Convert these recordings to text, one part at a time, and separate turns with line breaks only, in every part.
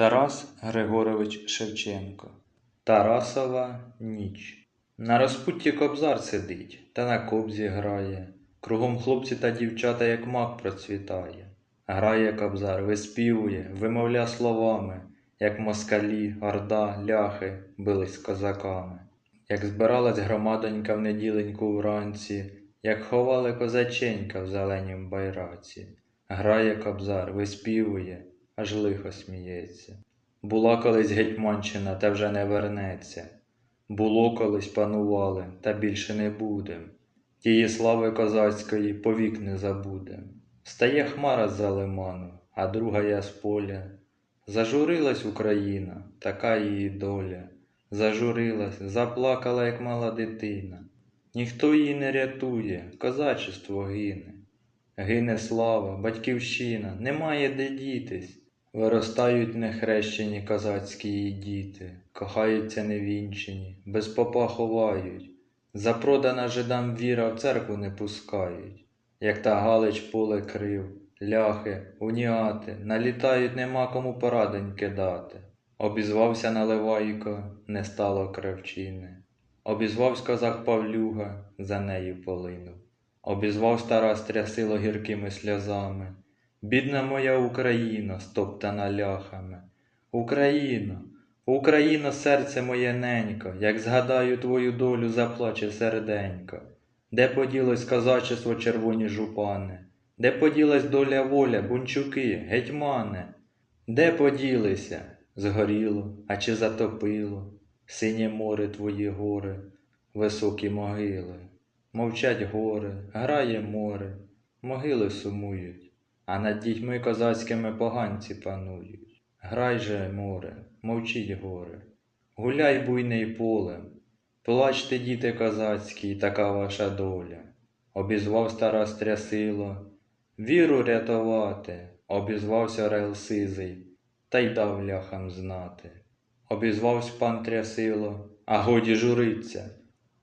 Тарас Григорович Шевченко Тарасова ніч. На розпутті кобзар сидить та на кобзі грає. Кругом хлопці та дівчата, як мак процвітає. Грає кобзар, виспівує, вимовля словами, як москалі, орда, ляхи бились з козаками. Як збиралась громадонька в неділеньку вранці, як ховали козаченька в зеленім байраці. Грає кобзар, виспівує, аж лихо сміється. Була колись гетьманщина, та вже не вернеться. Було колись панували, та більше не будем. Тії слави козацької повік не забудем. Стає хмара з-за лиману, а друга я з поля. Зажурилась Україна, така її доля. Зажурилась, заплакала, як мала дитина. Ніхто її не рятує, козачество гине. Гине слава, батьківщина, немає де дітись. Виростають нехрещені козацькі діти, кохаються невінчені, без попа ховають. Запродана жидам віра в церкву не пускають. Як та Галич поле крив, ляхи, уніати, налітають, нема кому порадоньки дати. Обізвався Наливайко, не стало кравчини. Обізвавсь козак Павлюга, за нею полинув. Обізвав стара стрясило гіркими сльозами. Бідна моя Україна, стоптана ляхами. Україно, Україно, серце моє ненько, як згадаю твою долю, заплаче серденько. Де поділось козачество червоні жупани? Де поділась доля воля, бунчуки, гетьмани? Де поділися? Згоріло, а чи затопило? Синє море твої гори, високі могили. Мовчать гори, грає море, могили сумують, а над дітьми козацькими поганці панують. Грай же, море, мовчіть горе, гуляй буйний полем, плачте, діти козацькі, така ваша доля. Обізвав стара стрясило, віру рятувати, обізвався рел сизий, та й дав ляхам знати. Обізвавсь пан трясило, а годі журиться,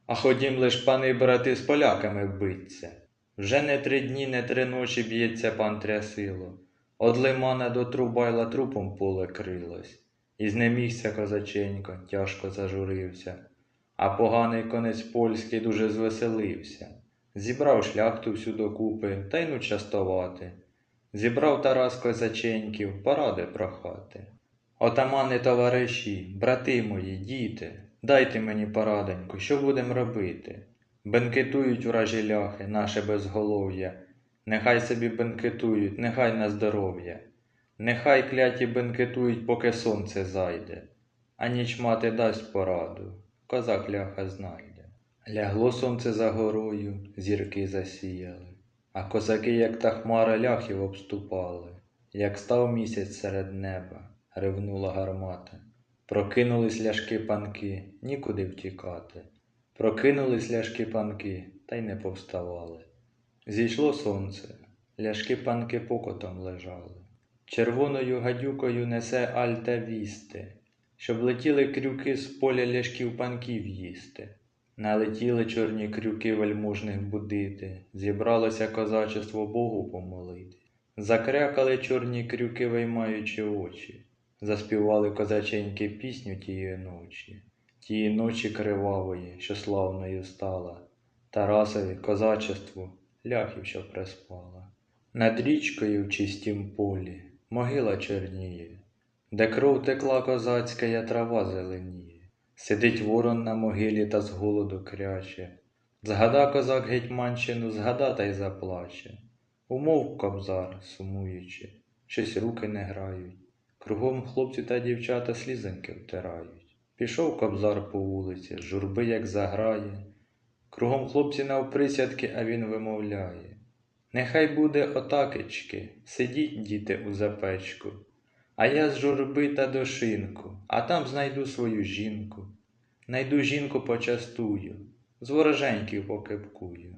а ходім лиш пани брати з поляками биться. Вже не три дні, не три ночі б'ється пан трясило. Од лимана до Трубайла трупом поле крилось, і знемігся козаченько, тяжко зажурився, а поганий конець польський дуже звеселився. Зібрав шляхту всю докупи та й ну частувати. Зібрав Тарас козаченьків, поради прохати. Отамани товариші, брати мої, діти, дайте мені пораденьку, що будем робити? Бенкетують вражі ляхи, наше безголов'я. Нехай собі бенкетують, нехай на здоров'я. Нехай кляті бенкетують, поки сонце зайде, а ніч мати дасть пораду, козак ляха знайде. Лягло сонце за горою, зірки засіяли, а козаки, як та хмара ляхів обступали, як став місяць серед неба, ревнула гармата. Прокинулись ляшки панки, нікуди втікати. Прокинулись ляшки панки, та й не повставали. Зійшло сонце, ляшки панки покотом лежали. Червоною гадюкою несе альта вісти, щоб летіли крюки з поля ляшків панків їсти. Налетіли чорні крюки вельможних будити, зібралося козачество Богу помолити. Закрякали чорні крюки, виймаючи очі, заспівали козаченьки пісню тієї ночі, тієї ночі кривавої, що славною стала, Тарасові козачеству ляхів, що приспала. Над річкою в чистім полі могила чорніє, де кров текла козацька, я трава зеленіє. Сидить ворон на могилі та з голоду кряче. Згада козак гетьманщину, згада та й заплаче. Умовк кобзар, сумуючи, щось руки не грають. Кругом хлопці та дівчата слізеньки втирають. Пішов кобзар по вулиці, журби як заграє. Кругом хлопці навприсядки, а він вимовляє. Нехай буде отакечки, сидіть, діти, у запечку, а я з журби та до шинку, а там знайду свою жінку. Найду жінку почастую, з вороженьків покипкую.